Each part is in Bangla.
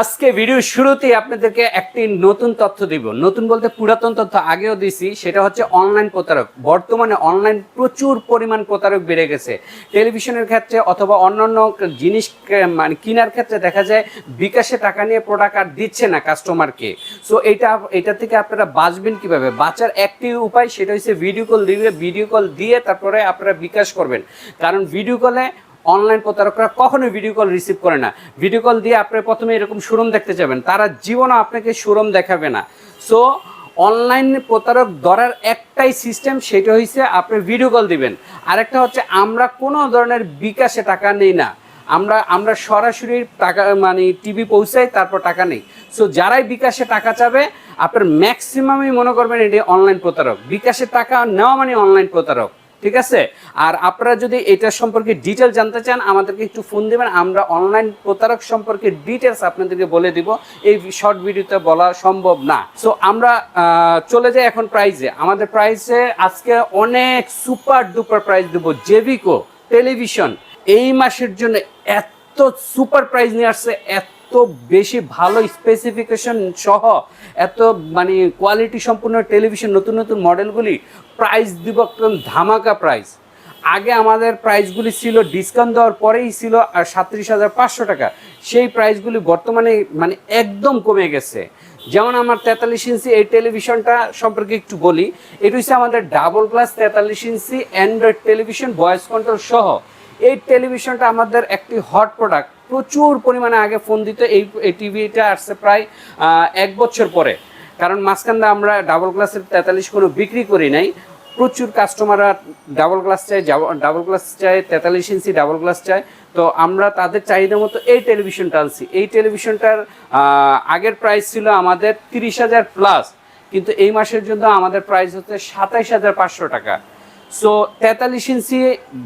আজকে ভিডিওর শুরুতেই আপনাদেরকে একটি নতুন তথ্য দিব। নতুন বলতে পুরাতন তথ্য আগেও দিছি, সেটা হচ্ছে অনলাইন প্রতারক। বর্তমানে অনলাইন প্রচুর পরিমাণ প্রতারক বেড়ে গেছে। টেলিভিশনের ক্ষেত্রে অথবা অন্যান্য জিনিস মানে কেনার ক্ষেত্রে দেখা যায় বিকাশে টাকা নিয়ে প্রোডাক্ট আর দিচ্ছে না কাস্টমারকে সো এটা এটা থেকে আপনারা বাঁচবেন কীভাবে? বাঁচার একটি উপায় সেটা হচ্ছে ভিডিও কল দিবে ভিডিও কল দিয়ে তারপরে আপনারা বিকাশ করবেন। কারণ ভিডিও কলে অনলাইন প্রতারকরা কখনোই ভিডিও কল রিসিভ করে না। ভিডিও কল দিয়ে আপনি প্রথমে এরকম শোরুম দেখতে যাবেন। তারা জীবনও আপনাকে শোরুম দেখাবে না। সো অনলাইন প্রতারক ধরার একটাই সিস্টেম সেটা হচ্ছে আপনি ভিডিও কল দিবেন। আরেকটা হচ্ছে আমরা কোনো ধরনের বিকাশে টাকা নেই না। আমরা আমরা সরাসরি টাকা মানে টিভি পৌঁছাই, তারপর টাকা নেই। সো যারাই বিকাশে টাকা চাবে, আপনার ম্যাক্সিমামই মনে করবেন এটি অনলাইন প্রতারক। বিকাশে টাকা নেওয়া মানে অনলাইন প্রতারক। ঠিক আছে? আর আপনারা যদি এটা সম্পর্কে ডিটেল জানতে চান, আমাদেরকে একটু ফোন দেবেন, আমরা অনলাইন প্রতারক সম্পর্কে ডিটেলস আপনাদেরকে বলে দিব। এই শর্ট ভিডিওতে বলা সম্ভব না। সো আমরা চলে যাই এখন প্রাইজে আমাদের প্রাইসে আজকে অনেক সুপার ডুপার প্রাইস দেবো। জেভিকো টেলিভিশন এই মাসের জন্য এত সুপার প্রাইজ নিয়ে আসছে, এত বেশি ভালো স্পেসিফিকেশন সহ এত মানে কোয়ালিটি সম্পূর্ণ টেলিভিশন নতুন নতুন মডেলগুলি প্রাইস দিব একদম ধামাকা প্রাইস আগে আমাদের প্রাইসগুলি ছিল ডিসকাউন্ট দেওয়ার পরেই ছিল আর সাঁত্রিশ হাজার পাঁচশো টাকা। সেই প্রাইসগুলি বর্তমানে মানে একদম কমে গেছে। যেমন আমার তেতাল্লিশ ইঞ্চি এই টেলিভিশনটা সম্পর্কে একটু বলি, এটা হচ্ছে আমাদের ডাবল গ্লাস তেতাল্লিশ inch android television voice control সহ। এই টেলিভিশনটা আমাদের একটি হট প্রোডাক্ট প্রচুর পরিমাণে আগে ফোন দিত এই টিভিটা আসছে প্রায় এক বছর পরে। কারণ মাঝখানে আমরা ডাবল গ্লাসের তেতাল্লিশ কোনো বিক্রি করি নাই। প্রচুর কাস্টমাররা ডাবল গ্লাস চায় ডাবল গ্লাস চায়, তেতাল্লিশ ইঞ্চি ডাবল গ্লাস চায়। তো আমরা তাদের চাহিদা মতো এই টেলিভিশনটা আনছি। এই টেলিভিশনটার আগের প্রাইস ছিল আমাদের তিরিশ হাজার প্লাস কিন্তু এই মাসের জন্য আমাদের প্রাইস হচ্ছে সাতাইশ হাজার পাঁচশো টাকা। সো তেতাল্লিশ ইঞ্চি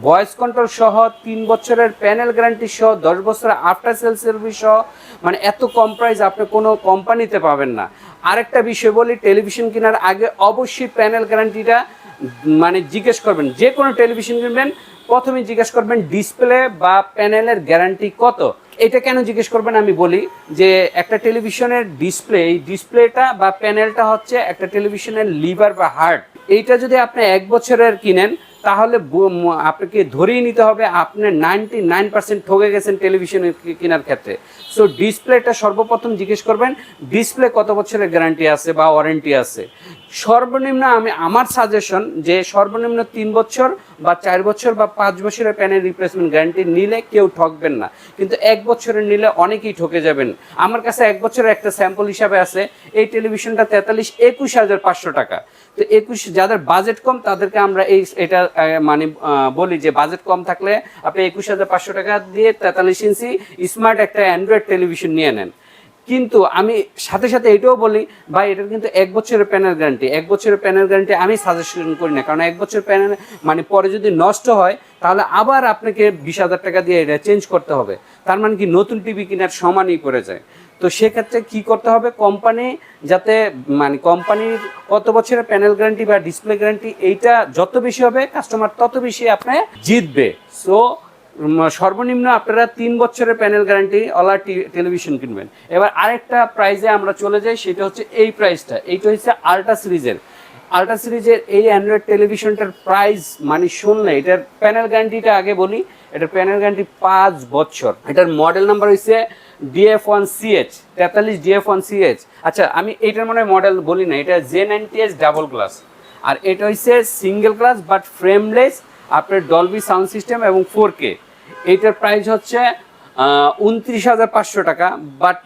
ভয়েস কন্ট্রোল সহ তিন বছরের প্যানেল গ্যারান্টি সহ দশ বছরের আফটার সেল সার্ভিস সহ মানে এত কম প্রাইস আপনি কোনো কোম্পানিতে পাবেন না। আরেকটা বিষয় বলি টেলিভিশন কেনার আগে অবশ্যই প্যানেল গ্যারান্টিটা মানে জিজ্ঞেস করবেন, যে কোনো টেলিভিশন কিনবেন প্রথমে জিজ্ঞেস করবেন ডিসপ্লে বা প্যানেলের গ্যারান্টি কত। এটা কেন জিজ্ঞেস করবেন আমি বলি যে, একটা টেলিভিশনের ডিসপ্লে এই ডিসপ্লেটা বা প্যানেলটা হচ্ছে একটা টেলিভিশনের লিভার বা হার্ট এইটা যদি আপনি এক বছরের কিনেন, তাহলে আপনাকে ধরেই নিতে হবে আপনি নাইনটি নাইন পার্সেন্ট ঠকে গেছেন টেলিভিশন কেনার ক্ষেত্রে। সো ডিসপ্লেটা সর্বপ্রথম জিজ্ঞেস করবেন, ডিসপ্লে কত বছরের গ্যারান্টি আছে বা ওয়ারেন্টি আছে? সর্বনিম্ন আমি, আমার সাজেশন যে সর্বনিম্ন তিন বছর বা চার বছর বা পাঁচ বছরের প্যানেল রিপ্লেসমেন্ট গ্যারান্টি নিলে কেউ ঠকবেন না। কিন্তু এক বছরের নিলে অনেকেই ঠকে যাবেন। আমার কাছে এক বছরের একটা স্যাম্পল হিসাবে আছে। এই টেলিভিশনটা তেতাল্লিশ, একুশ হাজার পাঁচশো টাকা। তো একুশ, যাদের বাজেট কম, তাদেরকে আমরা এই, এটা মানে বলি যে বাজেট কম থাকলে আপনি একুশ হাজার পাঁচশো টাকা দিয়ে তেতাল্লিশ ইঞ্চি স্মার্ট একটা অ্যান্ড্রয়েড টেলিভিশন নিয়ে নেন। কিন্তু আমি সাথে সাথে এটাও বলি, ভাই, এটার কিন্তু এক বছরের প্যানেল গ্যারান্টি এক বছরের প্যানেল গ্যারান্টি আমি সাজেশন করি না। কারণ এক বছর প্যানেল মানে পরে যদি নষ্ট হয়, তাহলে আবার আপনাকে বিশ হাজার টাকা দিয়ে এটা চেঞ্জ করতে হবে। তার মানে কি, নতুন টিভি কেনার সমানই পড়ে যায়। তো সেক্ষেত্রে কি করতে হবে? কোম্পানি যাতে মানে কোম্পানির কত বছরের প্যানেল গ্যারান্টি বা ডিসপ্লে গ্যারান্টি এইটা যত বেশি হবে কাস্টমার তত বেশি আপনি জিতবে। সো সর্বনিম্ন আপনারা তিন বছরের প্যানেল গ্যারান্টি অলা টেলিভিশন কিনবেন। এবার আরেকটা প্রাইজে আমরা চলে যাই, সেটা হচ্ছে এই প্রাইসটা এইটা হচ্ছে আল্ট্রা সিরিজের আল্ট্রা সিরিজের এই অ্যান্ড্রয়েড টেলিভিশনটার প্রাইস মানে শুনলে এটার প্যানেল গ্যারান্টিটা আগে বলি, এটার প্যানেল গ্যারান্টি পাঁচ বছর। এটার মডেল নাম্বার হচ্ছে ডিএফ ওয়ান সিএইচ তেতাল্লিশ ডিএফ ওয়ান সিএইচ আচ্ছা আমি এইটার মনে মডেল বলি না, এটা J ninety S double glass আর এটা হচ্ছে সিঙ্গেল গ্লাস বাট ফ্রেমলেস আপনার ডলবি সাউন্ড সিস্টেম এবং ফোর কে এইটার প্রাইস হচ্ছে উনত্রিশ হাজার পাঁচশো টাকা। বাট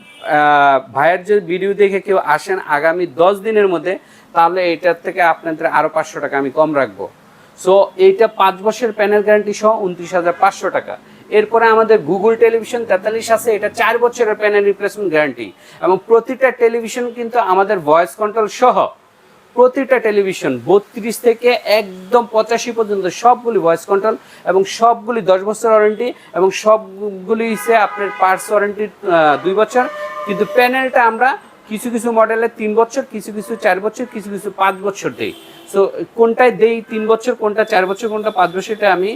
ভাইয়ের যদি ভিডিও দেখে কেউ আসেন আগামী দশ দিনের মধ্যে, তাহলে এটার থেকে আপনাদের আরও পাঁচশো টাকা আমি কম রাখব। সো এইটা পাঁচ বছরের প্যানেল গ্যারান্টি সহ উনত্রিশ হাজার পাঁচশো টাকা। এরপরে আমাদের গুগল টেলিভিশন তেতাল্লিশ আছে, এটা চার বছরের প্যানেল রিপ্লেসমেন্ট গ্যারান্টি এবং প্রতিটা টেলিভিশন কিন্তু আমাদের ভয়েস কন্ট্রোল সহ প্রতিটা টেলিভিশন বত্রিশ থেকে একদম পঁচাশি পর্যন্ত সবগুলি ভয়েস কন্ট্রোল এবং সবগুলি দশ বছর ওয়ারেন্টি এবং সবগুলি হচ্ছে আপনার পার্টস ওয়ারেন্টি দুই বছর। কিন্তু প্যানেলটা আমরা কিছু কিছু মডেলে তিন বছর, কিছু কিছু চার বছর, কিছু কিছু পাঁচ বছর দেই। সো কোনটায় দেই তিন বছর, কোনটা চার বছর, কোনটা পাঁচ বছর এটা আমি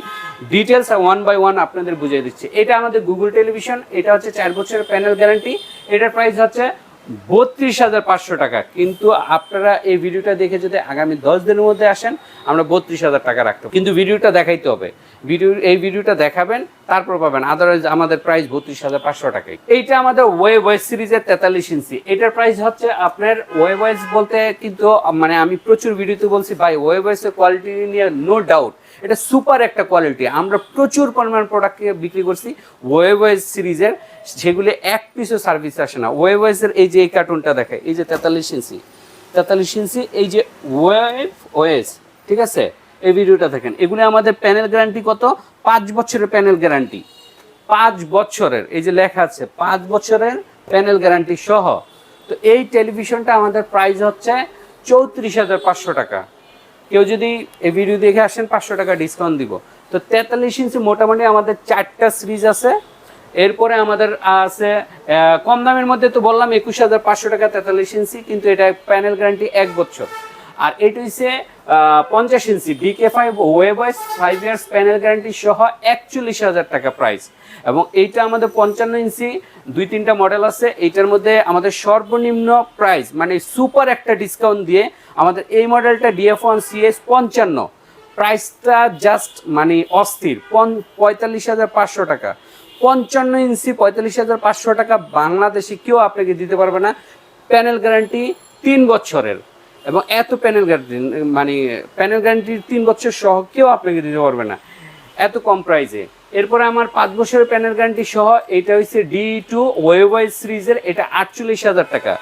ডিটেলস ওয়ান বাই ওয়ান আপনাদের বুঝিয়ে দিচ্ছি। এটা আমাদের গুগল টেলিভিশন এটা হচ্ছে চার বছরের প্যানেল গ্যারান্টি এটার প্রাইস হচ্ছে বত্রিশ হাজার পাঁচশো টাকা। কিন্তু আপনারা এই ভিডিওটা দেখে যদি আগামী দশ দিনের মধ্যে আসেন, আমরা বত্রিশ হাজার টাকা রাখতে কিন্তু ভিডিওটা দেখাইতে হবে। ভিডিও, এই ভিডিওটা দেখাবেন, তারপর পাবেন। আদারওয়াইজ আমাদের প্রাইস বত্রিশ হাজার পাঁচশো টাকাই এইটা আমাদের ওয়ে ওয়েস সিরিজের তেতাল্লিশ ইঞ্চি। এটার প্রাইস হচ্ছে আপনার ওয়ে ওয়েস বলতে কিন্তু মানে আমি প্রচুর ভিডিওতে বলছি, ভাই ওয়ে ওয়েসের কোয়ালিটি নিয়ে নো ডাউট এটা সুপার একটা কোয়ালিটি আমরা প্রচুর পরিমাণ প্রোডাক্টকে বিক্রি করছি ওয়েওয়েজ সিরিজের যেগুলি এক পিসও সার্ভিস আসে না। ওয়ে ওয়েওয়েজের এই যে এই কার্টুনটা দেখে, এই যে তেতাল্লিশ ইঞ্চি। তেতাল্লিশ ইঞ্চি, এই যে ওয়েভ ওয়েস ঠিক আছে? এই ভিডিওটা দেখেন। এগুলি আমাদের প্যানেল গ্যারান্টি কত? পাঁচ বছরের প্যানেল গ্যারান্টি পাঁচ বছরের, এই যে লেখা আছে, পাঁচ বছরের প্যানেল গ্যারান্টি সহ। তো এই টেলিভিশনটা আমাদের প্রাইস হচ্ছে চৌত্রিশ হাজার পাঁচশো টাকা। কেউ যদি এই ভিডিও দেখে আসেন, পাঁচশো টাকা ডিসকাউন্ট দিব। তো তেতাল্লিশ ইঞ্চি মোটামুটি আমাদের চারটা সিরিজ আছে। এরপরে আমাদের আছে কম দামের মধ্যে তো বললাম, একুশ হাজার পাঁচশো টাকা তেতাল্লিশ ইঞ্চি কিন্তু এটা প্যানেল গ্যারান্টি এক বছর। আর এটা হচ্ছে পঞ্চাশ inch BK five webOS five years panel guarantee সহ একচল্লিশ হাজার টাকা প্রাইস এবং এইটা আমাদের পঞ্চান্ন ইঞ্চি, দুই তিনটা মডেল আছে, এইটার মধ্যে আমাদের সর্বনিম্ন প্রাইস মানে সুপার একটা ডিসকাউন্ট দিয়ে আমাদের এই মডেলটা ডিএফ ওয়ান সিএস পঞ্চান্ন। প্রাইসটা জাস্ট মানে অস্থির পঁয়তাল্লিশ হাজার পাঁচশো টাকা। পঞ্চান্ন ইঞ্চি, পঁয়তাল্লিশ হাজার পাঁচশো টাকা বাংলাদেশে কেউ আপনাকে দিতে পারবে না। প্যানেল গ্যারান্টি তিন বছরের। এবং এত প্যানেল গ্যারান্টি মানে প্যানেল গ্যারান্টি তিন বছর সহ কেউ আপনাকে দিতে পারবে না। এত কম প্রাইসে এরপরে আমার পাঁচ বছরের প্যানেল গ্যারান্টি সহ এটা হচ্ছে ডি টু ওয়েওয়াই সিরিজের, এটা আটচল্লিশ হাজার টাকা।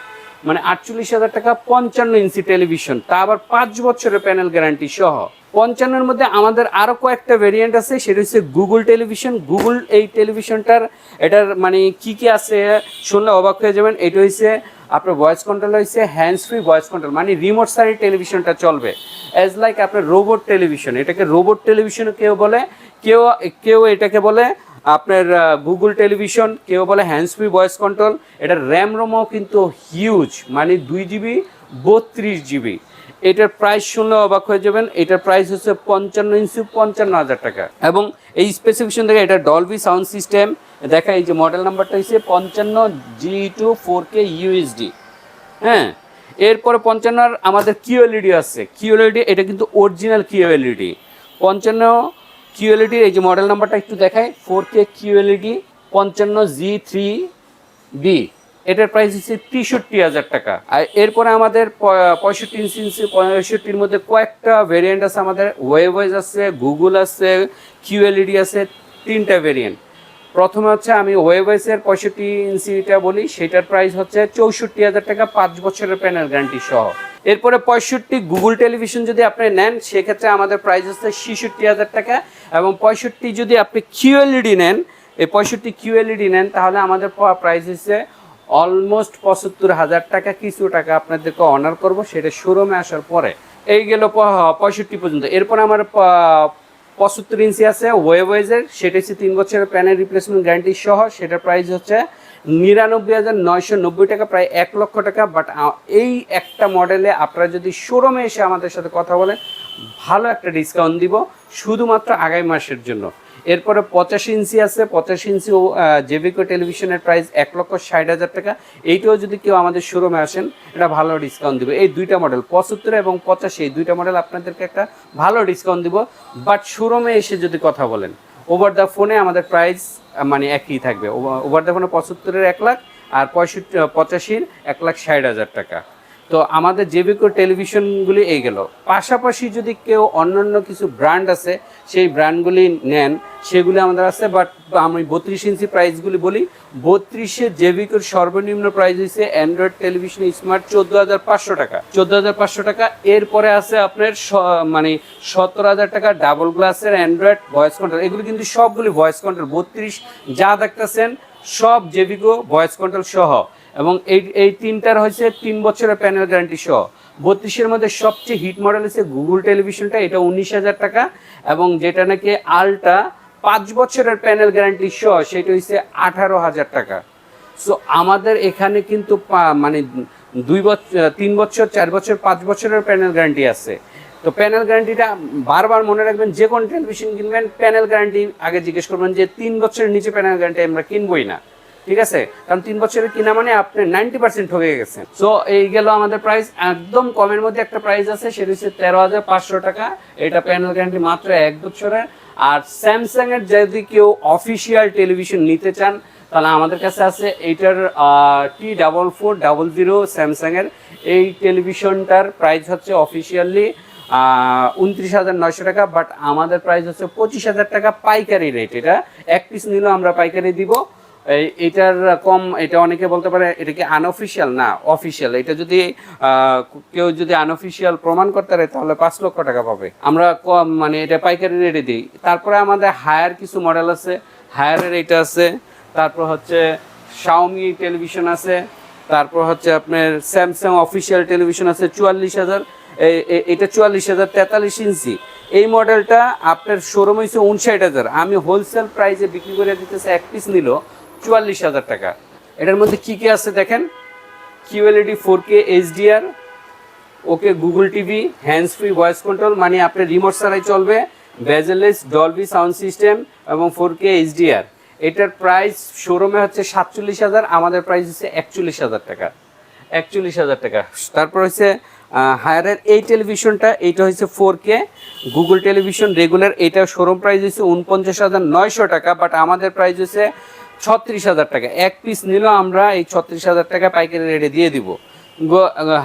মানে আটচল্লিশ হাজার টাকা পঞ্চান্ন ইঞ্চি টেলিভিশন তা আবার পাঁচ বছরের প্যানেল গ্যারান্টি সহ। পঞ্চান্নের মধ্যে আমাদের আরও কয়েকটা ভেরিয়েন্ট আছে, সেটা হচ্ছে গুগল টেলিভিশন গুগল এই টেলিভিশনটার এটার মানে কি কি আছে, শুনলে অবাক হয়ে যাবেন। এটা হচ্ছে আপনার ভয়েস কন্ট্রোল হয়েছে হ্যান্ডস ফ্রি ভয়েস কন্ট্রোল মানে রিমোট সারি টেলিভিশনটা চলবে। অ্যাজ লাইক আপনার রোবট টেলিভিশন এটাকে রোবট টেলিভিশন কেউ বলে, কেউ কেউ এটাকে বলে আপনার গুগল টেলিভিশন কেউ বলে হ্যান্ডস ফ্রি ভয়েস কন্ট্রোল এটা র্যাম রোমও কিন্তু হিউজ মানে দুই জিবি বত্রিশ জিবি এটার প্রাইস শুনলে অবাক হয়ে যাবেন, এটার প্রাইস হচ্ছে পঞ্চান্ন ইঞ্চি পঞ্চান্ন হাজার টাকা। এবং এই স্পেসিফিকেশন থেকে এটা ডলবি সাউন্ড সিস্টেম দেখা এই যে মডেল নাম্বারটা হচ্ছে পঞ্চান্ন G two four K USD হ্যাঁ এরপরে পঞ্চান্নর আমাদের কিউএলইডি আছে। কিউএলইডি এটা কিন্তু অরিজিনাল কিউএলইডি পঞ্চান্ন কিউএলইডি এই যে মডেল নাম্বারটা একটু দেখায় ফোর কে কিউএলইডি পঞ্চান্ন জি থ্রি বি এটার প্রাইস হচ্ছে তেষট্টি হাজার টাকা। আর এরপরে আমাদের পঁয়ষট্টি ইঞ্চি ইঞ্চি, পঁয়ষট্টির মধ্যে কয়েকটা ভেরিয়েন্ট আছে আমাদের। ওয়েবওয়েজ আছে গুগল আছে কিউএলইডি আছে, তিনটা ভেরিয়েন্ট প্রথমে হচ্ছে আমি ওয়েবওয়েজের পঁয়ষট্টি ইঞ্চিটা বলি, সেটার প্রাইস হচ্ছে চৌষট্টি হাজার টাকা, পাঁচ বছরের প্যানেল গ্যারান্টি সহ। এরপরে পঁয়ষট্টি গুগল টেলিভিশন যদি আপনি নেন, সেক্ষেত্রে আমাদের প্রাইস হচ্ছে ছেষট্টি হাজার টাকা এবং পঁয়ষট্টি যদি আপনি কিউএলইডি নেন, এই পঁয়ষট্টি কিউএলইডি নেন, তাহলে আমাদের প্রাইস হচ্ছে অলমোস্ট পঁচাত্তর হাজার টাকা কিছু টাকা আপনাদেরকে অনার করব, সেটা শোরুমে আসার পরে। এই গেল পঁয়ষট্টি পর্যন্ত। এরপর আমার পঁচাত্তর ইঞ্চি আছে ওয়েবওয়েজের সেটা হচ্ছে তিন বছরের প্যানেল রিপ্লেসমেন্ট গ্যারান্টি সহ, সেটার প্রাইস হচ্ছে নিরানব্বই হাজার নয়শো নব্বই টাকা, প্রায় এক লক্ষ টাকা। বাট এই একটা মডেলে আপনারা যদি শোরুমে এসে আমাদের সাথে কথা বলেন, ভালো একটা ডিসকাউন্ট দিব, শুধুমাত্র আগামী মাসের জন্য। এরপরে পঁচাশি ইঞ্চি আছে, পঁচাশি ইঞ্চি জেবিকো টেলিভিশনের প্রাইস এক লক্ষ ষাট হাজার টাকা। এইটাও যদি কেউ আমাদের শোরুমে আসেন, এটা ভালো ডিসকাউন্ট দিবে। এই দুইটা মডেল পঁচাত্তর এবং পঁচাশি, এই দুইটা মডেল আপনাদেরকে একটা ভালো ডিসকাউন্ট দিব। বাট শোরুমে এসে যদি কথা বলেন ওভার দ্য ফোনে আমাদের প্রাইস মানে একই থাকবে। ওভার দ্য ফোনে পঁচাত্তরের এক লাখ আর পঁয়ষট্টি পঁচাশির এক লাখ ষাট হাজার টাকা। তো আমাদের জেবিকো টেলিভিশনগুলি এই গেল পাশাপাশি যদি কেউ অন্যান্য কিছু ব্র্যান্ড আছে, সেই ব্র্যান্ডগুলি নেন, সেগুলি আমাদের আছে বাট আমি বত্রিশ ইঞ্চি প্রাইসগুলি বলি। বত্রিশে জেবিকোর সর্বনিম্ন প্রাইস হয়েছে অ্যান্ড্রয়েড টেলিভিশন স্মার্ট চোদ্দ হাজার পাঁচশো টাকা। চোদ্দ হাজার পাঁচশো টাকা, এরপরে আছে আপনার মানে সত্তর হাজার টাকা ডাবল গ্লাসের অ্যান্ড্রয়েড ভয়েস কন্ট্রোল এগুলি কিন্তু সবগুলি ভয়েস কন্ট্রোল বত্রিশ যা দেখতেছেন সব জেবিকো ভয়েস কন্ট্রোল সহ। এবং এই এই তিনটার হয়েছে তিন বছরের প্যানেল গ্যারান্টি সহ। বত্রিশের মধ্যে সবচেয়ে হিট মডেল হচ্ছে গুগল টেলিভিশনটা এটা উনিশ হাজার টাকা। এবং যেটা নাকি আলটা পাঁচ বছরের প্যানেল গ্যারান্টি সহ, সেটা হচ্ছে আঠারো হাজার টাকা। সো আমাদের এখানে কিন্তু মানে দুই বছর তিন বছর, চার বছর, পাঁচ বছরের প্যানেল গ্যারান্টি আছে। তো প্যানেল গ্যারান্টিটা বারবার মনে রাখবেন, যে কোনো টেলিভিশন কিনবেন প্যানেল গ্যারান্টি আগে জিজ্ঞেস করবেন যে তিন বছরের নিচে প্যানেল গ্যারান্টি আমরা কিনবই না। ঠিক আছে? কারণ তিন বছরের কিনা মানে আপনি নাইনটি পার্সেন্ট হয়ে গেছেন। সো এই গেল আমাদের প্রাইস একদম কমের মধ্যে একটা প্রাইস আছে, সেটা হচ্ছে তেরো হাজার পাঁচশো টাকা। এটা প্যানেল গ্যারান্টি মাত্র এক বছরের। আর স্যামসাং এর যদি কেউ অফিসিয়াল টেলিভিশন নিতে চান, তাহলে আমাদের কাছে আছে এইটার T double four double zero Samsung এর। এই টেলিভিশনটার প্রাইস হচ্ছে অফিসিয়ালি উনত্রিশ হাজার নয়শো টাকা বাট আমাদের প্রাইস হচ্ছে পঁচিশ হাজার টাকা পাইকারি রেট এটা এক পিস নিলেও আমরা পাইকারি দিব। এটার কম, এটা অনেকে বলতে পারে, এটা কি আনঅফিসিয়াল না অফিসিয়াল এটা যদি কেউ যদি আনঅফিসিয়াল প্রমাণ করতে পারে, তাহলে পাঁচ লক্ষ টাকা পাবে। আমরা কম মানে এটা পাইকারি রেটে দিই। তারপরে আমাদের হায়ার কিছু মডেল আছে। হায়ারের এটা আছে। তারপর হচ্ছে শাওমি টেলিভিশন আছে। তারপর হচ্ছে আপনার স্যামসাং অফিসিয়াল টেলিভিশন আছে চুয়াল্লিশ হাজার। এটা চুয়াল্লিশ হাজার তেতাল্লিশ ইঞ্চি। এই মডেলটা আপনার শোরুম হয়েছে উনষাট হাজার। আমি হোলসেল প্রাইসে বিক্রি করে দিতেছে এক পিস নিল চুয়াল্লিশ হাজার টাকা। এটার মধ্যে কি কি আছে দেখেন? QLED four K HDR okay Google TV hands free voice control মানে আপনার রিমোট ছাড়াই চলবে। বেজেলেস ডলবি সাউন্ড সিস্টেম এবং ফোর কে এইচডিআর এটার প্রাইস শোরুমে হচ্ছে সাতচল্লিশ হাজার, আমাদের প্রাইস হচ্ছে একচল্লিশ হাজার টাকা। একচল্লিশ হাজার টাকা। তারপর হচ্ছে হায়ারের এই টেলিভিশনটা এইটা হচ্ছে four K Google television regular এটা শোরুম প্রাইস হচ্ছে উনপঞ্চাশ হাজার নয়শো টাকা বাট আমাদের প্রাইস হচ্ছে ছত্রিশ হাজার টাকা। এক পিস নিলেও আমরা এই ছত্রিশ হাজার টাকা পাইকারি রেটে দিয়ে দিব।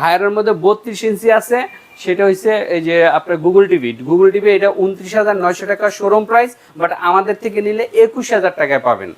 হায়ারের মধ্যে বত্রিশ ইঞ্চি আছে, সেটা হচ্ছে এই যে আপনার গুগল টিভি গুগল টিভি এটা উনত্রিশ হাজার নয়শো টাকা শোরুম প্রাইস বাট আমাদের থেকে নিলে একুশ হাজার টাকায় পাবেন।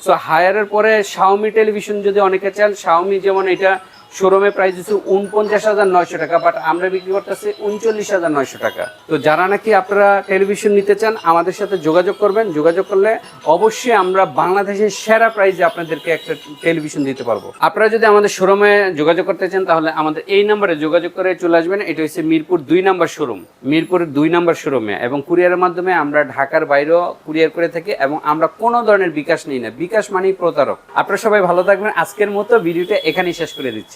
সো হায়ারের পরে শাওমি টেলিভিশন যদি অনেকে চান শাওমি যেমন এটা শোরুমে প্রাইস হচ্ছে উনপঞ্চাশ হাজার নয়শো টাকা বাট আমরা বিক্রি করতেছি উনচল্লিশ হাজার নয়শো টাকা। তো যারা নাকি আপনারা টেলিভিশন নিতে চান, আমাদের সাথে যোগাযোগ করবেন। যোগাযোগ করলে অবশ্যই আমরা বাংলাদেশের সেরা প্রাইসে আপনাদেরকে একটা টেলিভিশন দিতে পারব। আপনারা যদি আমাদের শোরুমে যোগাযোগ করতে চান, তাহলে আমাদের এই নাম্বারে যোগাযোগ করে চলে আসবেন। এটা হচ্ছে মিরপুর দুই নাম্বার শোরুম মিরপুরের দুই নাম্বার শোরুমে এবং কুরিয়ারের মাধ্যমে আমরা ঢাকার বাইরেও কুরিয়ার করে থাকি এবং আমরা কোনো ধরনের বিকাশ নিই না। বিকাশ মানেই প্রতারক। আপনারা সবাই ভালো থাকবেন। আজকের মতো ভিডিওটা এখানেই শেষ করে দিচ্ছি।